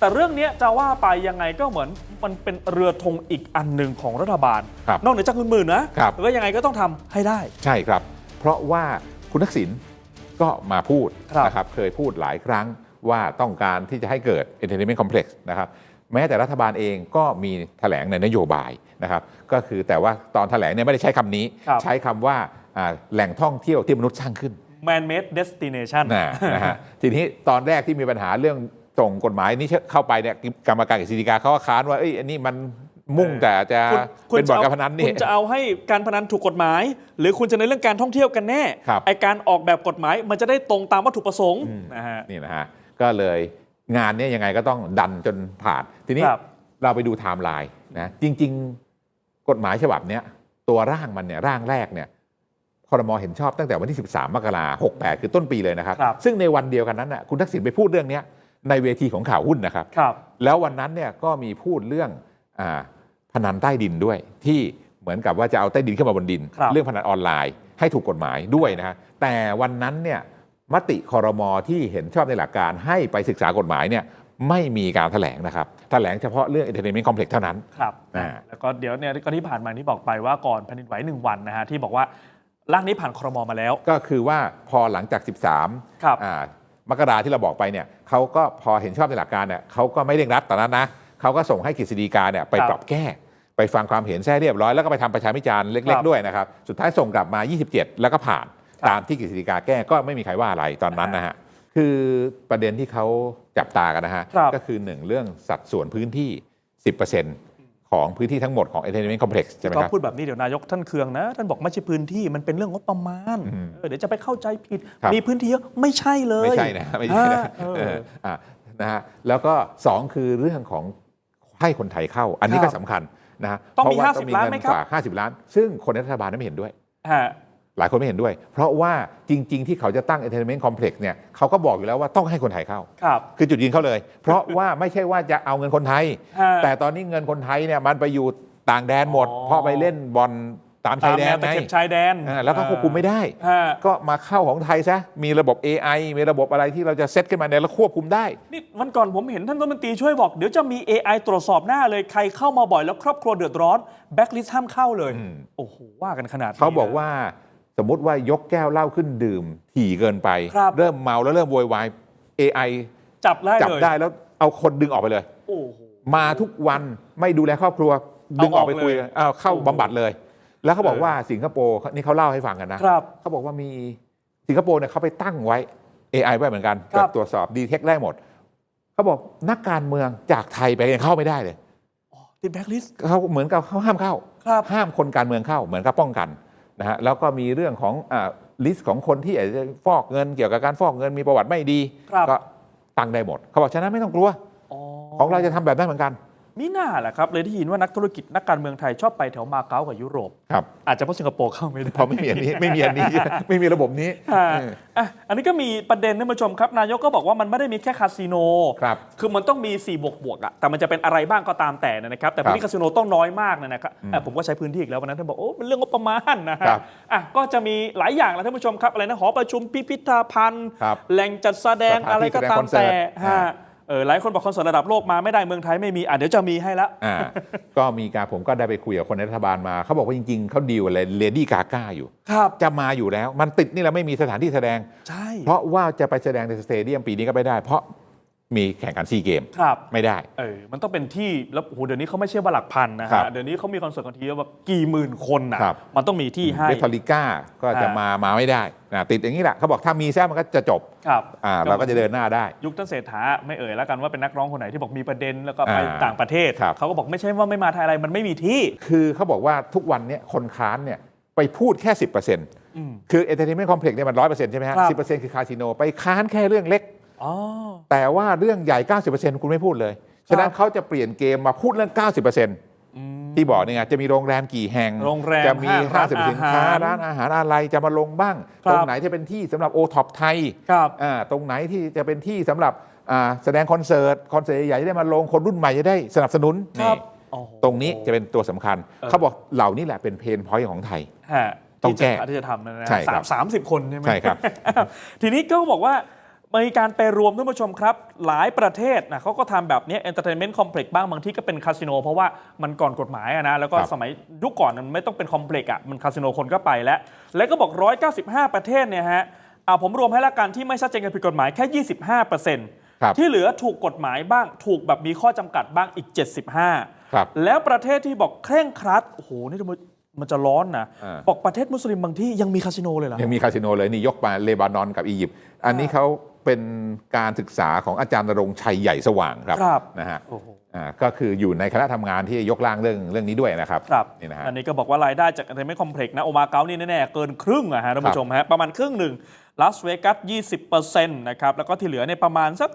แต่เรื่องเนี้ยจะว่าไปยังไงก็เหมือนมันเป็นเรือธงอีกอันหนึ่งของรัฐบาล ครับนอกเหนือจากเงินหมื่นนะครับก็ยังไงก็ต้องทำให้ได้ ใช่ครับ เพราะว่าคุณทักษิณก็มาพูดครับ นะครับเคยพูดหลายครั้งว่าต้องการที่จะให้เกิด entertainment complex นะครับแม้แต่รัฐบาลเองก็มีแถลงในนโยบายนะครับก็คือแต่ว่าตอนแถลงเนี่ยไม่ได้ใช้คำนี้ ครับ ใช้คำว่าอ่าแหล่งท่องเที่ยวที่มนุษย์สร้างขึ้น man made destination นะนะฮะ ทีนี้ตอนแรกที่มีปัญหาเรื่อง ส่งกฎหมายนี้เข้าไปเนี่ยกรรมการกฤษฎีกาเขาก็ค้านว่าเอ้ยอันนี้มันมุ่งแต่จะคุณเป็นบ่อนจะการพนันนี่คุณจะเอาให้การพนันถูกกฎหมาย หรือคุณจะในนเรื่องการท่องเที่ยวกันแน่ครับไอการออกแบบกฎหมายมันจะได้ตรงตามวัตถุประสงค์อืมนะฮะนี่นะฮะก็เลยงานเนี้ยังไงก็ต้องดันจนผ่าน ทีนี้ครับเราไปดูไทม์ไลน์นะจริง ๆ กฎหมายฉบับเนี้ยตัวร่างมันเนี่ยร่างแรกเนี่ยคอรมอเห็นชอบตั้งแต่วันที่ 13 มกราคม68 คือต้นปีเลยนะครับครับซึ่งในวันเดียวกันนั้นน่ะคุณทักษิณไปพูดเรื่องเนี้ย ในเวทีของข่าวหุ้นนะครับ ครับ แล้ววันนั้นเนี่ยก็มีพูดเรื่องอาพนันใต้ดินด้วย ที่เหมือนกับว่าจะเอาใต้ดินขึ้นมาบนดิน ครับ เรื่องพนันออนไลน์ ให้ถูกกฎหมายด้วยนะฮะแต่วันนั้นเนี่ยมติคอรมอที่เห็นชอบในหลักการให้ไปศึกษากฎหมายเนี่ยไม่มีการแถลงนะครับแถลงเฉพาะเรื่อง entertainment complex เท่านั้น ครับอ่า แล้วก็เดี๋ยวเนี่ยก็ที่ผ่านมาที่บอกไปว่าก่อนแผ่นดินไหวหนึ่งวันนะฮะที่บอกว่าร่างนี้ผ่านครมมาแล้ว ก็คือว่าพอหลังจาก 13 ครับ อ่า มกราที่เราบอกไปเนี่ยเขาก็พอเห็นชอบในหลักการเนี่ยเขาก็ไม่เร่งรัดตอนนั้นนะเขาก็ส่งให้กฤษฎีกาเนี่ยไปครับปรับแก้ ไปฟังความเห็นแท้เรียบร้อยแล้วก็ไปทำประชาพิจารณ์เล็ครักบๆด้วยนะครับ สุดท้ายส่งกลับมา 27 แล้วก็ผ่านครับตามที่กฤษฎีกาแก้ก็ไม่มีใครว่าอะไรตอนนั้นนะฮะคือประเด็นที่เขาจับตากันนะฮะครับก็คือหนึ่งเรื่องสัดส่วนพื้นที่ 10% ของพื้นที่ทั้งหมดของ entertainment complex ใช่ไหมก็ครับ พูดแบบนี้เดี๋ยวนายกท่านเคืองนะ ท่านบอกไม่ใช่พื้นที่มันเป็นเรื่องงบประมาณอืมเออเดี๋ยวจะไปเข้าใจผิด ครับ มีพื้นที่เยอะไม่ใช่เลยไม่ใช่นะไม่ใช่นะอ่าเออเออ อะนะฮะแล้วก็สองคือเรื่องของให้คนไทยเข้า อันนี้ครัก็บสำคัญนะฮะต้องมีเพระว่50ล้านไหมครับเงิฝาก50 ล้าน ซึ่งคนในรัฐบาลไม่เห็นด้วย ฮะ หลายคนไม่เห็นด้วย เพราะว่าจริง ๆ ที่เขาจะตั้ง entertainment complex เนี่ยเขาก็บอกอยู่แล้วว่าต้องให้คนไทยเข้า ครับ คือจุดยืนเขาเลย เพราะว่าไม่ใช่ว่าจะเอาเงินคนไทย ฮะแต่ตอนนี้เงินคนไทยเนี่ยมันไปอยู่ต่างแดนหมด อ๋อ เพราะไปเล่นบอลตามตาชายมแดแนนวตะไงเข็บชายแดนอ่าแล้วก็ควบคุมไม่ได้ ฮะก็มาเข้าของไทยซะมีระบบ AI มีระบบอะไรที่เราจะเซตขึ้นมาเนี่ยแล้วควบคุมได้ นี่วันก่อนผมเห็นท่านรัฐมนตรีช่วยบอกเดี๋ยวจะมี AI ตรวจสอบหน้าเลยใครเข้ามาบ่อยแล้วครอบครัวเดือดร้อนแบ็คลิสต์ห้ามเข้าเลยอืมโอ้โหว่ากันขนาดนี้เขาบอกนะว่า สมมติว่ายกแก้วเหล้าขึ้นดื่มถี่เกินไป ครับ เริ่มเมาแล้วเริ่มโวยวาย AI จับได้จับเลยได้แล้วเอาคนดึงออกไปเลย โอ้โห มาทุกวันไม่ดูแลครอบครัว ดึงออกไปคุยเอาออกเลยเอาเข้าโอ้โหบำบัดเลย แล้วเขาบอกเออว่าสิงคโปร์นี่เขาเล่าให้ฟังกันนะครับ เขาบอกว่ามีสิงคโปร์เนี่ยเขาไปตั้งไว้ AI ไว้เหมือนกันครับตรวจสอบดีเทคได้หมด เขาบอกนักการเมืองจากไทยไปยังเข้าไม่ได้เลย ติดแบ็คลิสต์ เขาเหมือนกับเขาห้ามเข้า ครับ ห้ามคนการเมืองเข้าเหมือนกับป้องกัน นะฮะแล้วก็มีเรื่องของลิสต์ของคนที่อาจจะฟอกเงินเกี่ยวกับการฟอกเงินมีประวัติไม่ดี ครับ ก็ตั้งได้หมด เขาบอกฉะนั้นไม่ต้องกลัวของเราจะทำแบบนั้นเหมือนกัน มีหน้าแหละครับ เลยได้ยินว่านักธุรกิจนักการเมืองไทยชอบไปแถวมาเก๊ากับยุโรป ครับอาจจะเพราะสิงคโปร์เข้าไม่ได้ เพราะไม่มีอันนี้ไม่มีอันนี้ ไม่มีระบบนี้อ่าเออ อะอันนี้ก็มีประเด็นท่านผู้ชมครับ นายกก็บอกว่ามันไม่ได้มีแค่คาสิโนครับคือมันต้องมี 4 บวกบวกๆอะแต่มันจะเป็นอะไรบ้างก็ตามแต่นะครับ แต่พื้นที่คาสิโนต้องน้อยมากนะนะครับอะผมก็ใช้พื้นที่อีกแล้ววันนั้นท่านบอกโอ้มันเรื่องงบประมาณนะฮะครับอะก็จะมีหลายอย่างแล้วท่านผู้ชมครับอะไรนะหอประชุมพิพิธภัณฑ์ ครับแหล่งจัดแสดงสถานที่อะไรก็ตามแสดงคอนเสิแต่ร์ตฮะอ่า เออหลายคนบอกคอนเสิร์ตระดับโลกมาไม่ได้เมืองไทยไม่มีอะเดี๋ยวจะมีให้แล้วอ่าก็มีการผมก็ได้ไปคุยกับคนในรัฐบาลมา เขาบอกว่าจริงๆ เขาดีลอะไรเลดี้กาก้าอยู่ ครับจะมาอยู่แล้ว มันติดนี่แหละไม่มีสถานที่แสดง ใช่ เพราะว่าจะไปแสดงในสเตเดียมปีนี้ก็ไม่ได้ เพราะ มีแข่งขันซีเกมครับไม่ได้ เออมันต้องเป็นที่แล้วโอ้โหเดี๋ยวนี้เขาไม่ใช่ว่าหลักพันนะครัฮะบเดี๋ยวนี้เขามีคอนเสิร์ตกันทีแล้วแบบกี่หมื่นคนนะครับ มันต้องมีที่ให้เมทัลลิก้าก็จะอ่าม มามาไม่ได้นะติดอย่างนี้แหละเขาบอกถ้ามีแท้มันก็จะจบครับอ่าเราก็จะเดินหน้าได้ ยุคท่านเศรษฐาไม่เอ่ยแล้วกันว่าเป็นนักร้องคนไหนที่บอกมีประเด็นแล้วก็ไปอ่าต่างประเทศครับ เขาก็บอกไม่ใช่ว่าไม่มาไทยอะไรมันไม่มีที่ คือเขาบอกว่าทุกวันเนี้คนค้านเนี่ยไปพูดแค่ 10%อืมคือ entertainment complex เนี่ยมัน100%ใช่ไหมฮะครับ สิคือคาสิโน ไปค้านแค่เรื่องเล็กอ๋อ แต่ว่าเรื่องใหญ่ 90%คุณไม่พูดเลย ฉะนั้นเขาจะเปลี่ยนเกมมาพูดเรื่อง 90%ที่บอกเนี่ยไงจะมีโรงแรมกี่แห่งโรงแรมจะมีห้างห้างสรรพสินค้าร้านอาหารร้านอาหารอะไรจะมาลงบ้างครับตรงไหนจะเป็นที่สำหรับโอท็อปไทยครับอ่าตรงไหนที่จะเป็นที่สำหรับอ่าแสดงคอนเสิร์ต คอนเสิร์ตใหญ่ๆจะได้มาลงคนรุ่นใหม่จะได้สนับสนุนครับนี่โอ้โหตรงนี้จะเป็นตัวสำคัญเออเขาบอกเหล่านี้แหละเป็นเพนพอยต์ของไทยฮะต้องแก้ที่จะที่จะทำนะนะใช่ครับสามสามสิบคนใช่ไหมใช่ครับ ทีนี้ก็บอกว่า มีการไปรวมท่านผู้ชมครับ หลายประเทศนะเขาก็ทำแบบนี้เอนเตอร์เทนเมนต์คอมเพล็กซ์บ้างบางที่ก็เป็นคาสิโนเพราะว่ามันก่อนกฎหมายอะนะ แล้วก็ครับสมัยยุคก่อนมันไม่ต้องเป็นคอมเพล็กซ์อะมันคาสิโนคนก็ไปแล้ว แล้วก็บอก 195 ประเทศเนี่ยฮะอ่าผมรวมให้ละกันที่ไม่ชัดเจนกันผิดกฎหมายแค่ 25เปอร์เซ็นต์ครับที่เหลือถูกกฎหมายบ้างถูกแบบมีข้อจำกัดบ้างอีก 75ครับแล้วประเทศที่บอกเคร่งครัดโอ้โหนี่มันมันจะร้อนนะอ่าบอกประเทศมุสลิมบางที่ยังมีคาสิโนเลยเหรอยังมีคาสิโนเลยนี่ยกมาเลบานอนกับอียิปต์อันนี้เขา เป็นการศึกษาของอาจารย์นรงค์ชัยใหญ่สว่างครับครับนะฮะโอ้โหอ่าก็คืออยู่ในคณะทำงานที่ยกร่างเรื่องเรื่องนี้ด้วยนะครับครับนี่นะฮะ อันนี้ก็บอกว่ารายได้จาก Entertainment Complex นะโอมาเก๊านี่แน่ๆ เกินครึ่งอะฮะท่านผู้ชมฮะประมาณครึ่งหนึ่งลาสเวกัส20%นะครับ แล้วก็ที่เหลือเนี่ยประมาณสัก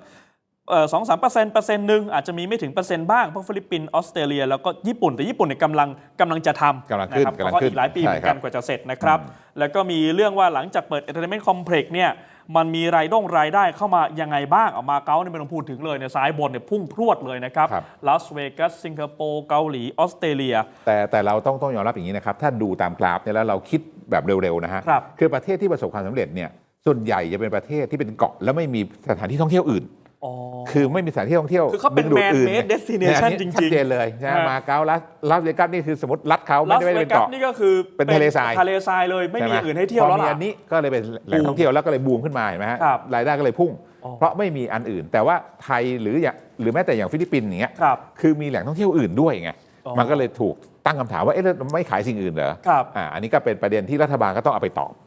สองสามเปอร์เซ็นต์เปอร์เซ็นต์หนึ่งอาจจะมีไม่ถึงเปอร์เซ็นต์บ้างพวกฟิลิปปินส์ออสเตรเลียแล้วก็ญี่ปุ่นแต่ญี่ปุ่นเนี่ยกำลังกำลังจะทำกำลังขึ้นนะครับกำลังเพราะขึ้นอีกหลายปีเหมือนใช่ครักันบกว่าจะเสร็จนะครับ แล้วก็มีเรื่องว่าหลังจากเปิด Entertainment Complex เนี่ยมันมีรายด้งรายได้เข้ามายังไงบ้างเอามาเก๊าเนี่ยไม่ต้องพูดถึงเลยเนี่ยซ้ายบนเนี่ยพุ่งพรวดเลยนะครับครับลาสเวกัสสิงคโปร์เกาหลีออสเตรเลีย แต่แต่เราต้องต้องยอมรับอย่างนี้นะครับถ้าดูตามกราฟเนี่ยแล้วเราคิดแบบเร็วๆนะฮะครับคือประเทศที่ประสบความสำเร็จเนี่ยส่วนใหญ่จะเป็นประเทศที่เป็นเกาะ แล้วไม่มีสถานที่ท่องเที่ยวอื่นอ๋อ คือไม่มีสถานที่ท่องเที่ยวคือเขาเป็นดึงดูดอื่ man-made ไง destination เนี่ยอันนี้จริงๆชัดเจนเลยนะฮะมาเก๊าลัสลาสเวกัสนี่คือสมมติรัฐเขาไม่ลาสได้ไม่เวได้เป็นกัสเกาะนี่ก็คือเป็นทะเลทรายทะเลทรายเลยไม่มีช่อื่นให้เที่ยวแล้วพอมีล่ะอันนี้ก็เลยเป็นแหล่งท่องเที่ยวแล้วก็เลยบูมขึ้นมาเห็นไหมฮะครับรายได้ก็เลยพุ่งอ๋อเพราะไม่มีอันอื่น แต่ว่าไทยหรืออย่างหรือแม้แต่อย่างฟิลิปปินส์อย่างเงี้ยครับคือมีแหล่งท่องเที่ยวอื่นด้วยไงอ๋อมันก็เลยถูกตั้งคำถามว่าเอ๊ะแล้วไม่ขายสิ่งอื่นเหรอครับอ่าอันนี้ก็เป็นประเด็นที่รัฐบาลก็ต้องเอาไปตอบ